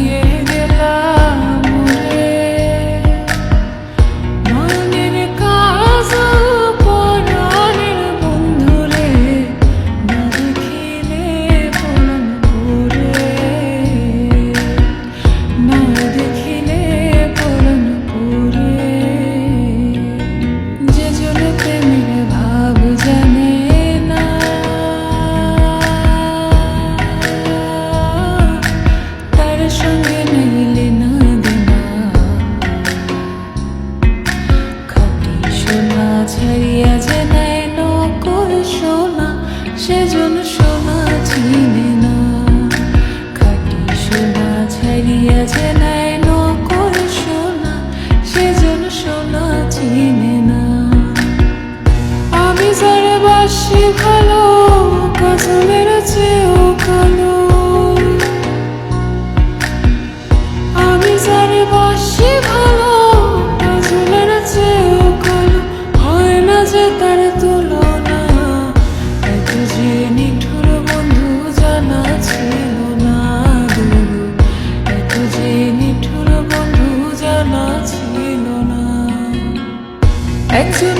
yeah. ভালো কাজলের চেয়েও কালো। আমি জানি বাসি ভালো কাজলের চেয়েও কালো। হয় না যে তার তুলনা এত যে নিঠুর বন্ধু জানা ছিল না এত যে নিঠুর বন্ধু জানা ছিল না। একজনে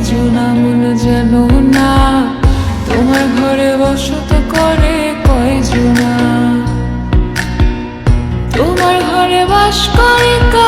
কয়জনা মন জানো না তোমার ঘরে বসত করে কয় কয়জনা তোমার ঘরে বাস কারা